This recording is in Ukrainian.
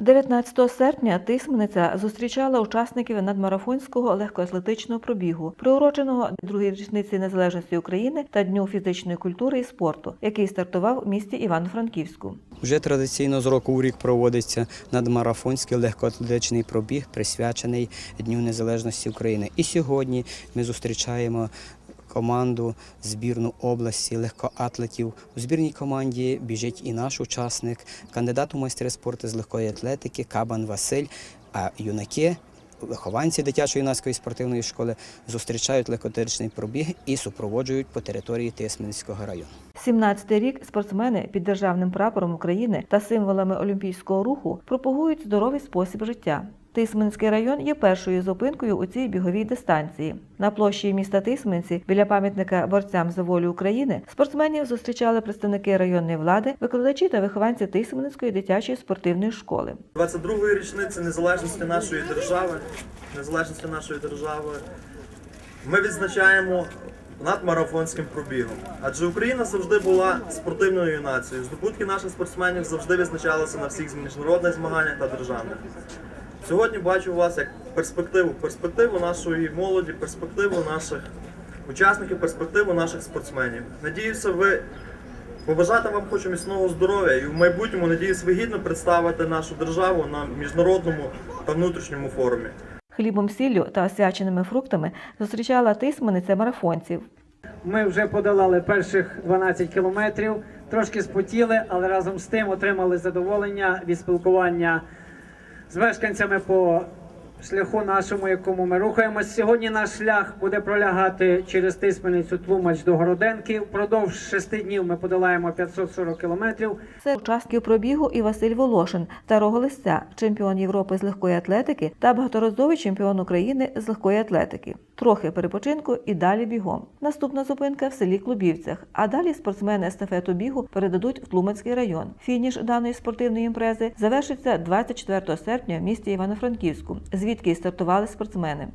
19 серпня Тисмениця зустрічала учасників надмарафонського легкоатлетичного пробігу, приуроченого другій річниці незалежності України та Дню фізичної культури і спорту, який стартував в місті Івано-Франківську. Вже традиційно з року у рік проводиться надмарафонський легкоатлетичний пробіг, присвячений Дню Незалежності України. І сьогодні ми зустрічаємо команду збірну області легкоатлетів. У збірній команді біжить і наш учасник, кандидат у майстри спорту з легкої атлетики Кабан Василь. А юнаки, вихованці дитячо-юнацької спортивної школи зустрічають легкоатлетичний пробіг і супроводжують по території Тисменського району. 17-й рік спортсмени під державним прапором України та символами олімпійського руху пропагують здоровий спосіб життя. Тисменський район є першою зупинкою у цій біговій дистанції. На площі міста Тисменці біля пам'ятника борцям за волю України спортсменів зустрічали представники районної влади, викладачі та вихованці Тисменської дитячої спортивної школи. 22-ї річниці незалежності нашої держави, незалежності нашої держави, ми відзначаємо надмарафонським пробігом. Адже Україна завжди була спортивною нацією. Здобутки наших спортсменів завжди відзначалися на всіх міжнародних змаганнях та державних. Сьогодні бачу вас як перспективу, перспективу нашої молоді, перспективу наших учасників, перспективу наших спортсменів. Надіюся, ви Побажати вам хочу міцного здоров'я і в майбутньому надіюсь ви гідно представите нашу державу на міжнародному та внутрішньому форумі. Хлібом, сіллю та освяченими фруктами зустрічала Тисмениця марафонців. Ми вже подолали перших 12 кілометрів, трошки спотіли, але разом з тим отримали задоволення від спілкування з мешканцями по шляху нашому, якому ми рухаємось. Сьогодні наш шлях буде пролягати через Тисменицю Тлумач до Городенки. Впродовж шести днів ми подолаємо 540 кілометрів. Це учасників пробігу і Василь Волошин, старого листя, чемпіон Європи з легкої атлетики та багаторазовий чемпіон України з легкої атлетики. Трохи перепочинку і далі бігом. Наступна зупинка в селі Клубівцях. А далі спортсмени естафету бігу передадуть в Тлумацький район. Фініш даної спортивної імпрези завершиться 24 серпня в місті Івано-Франківську, звідки і стартували спортсмени.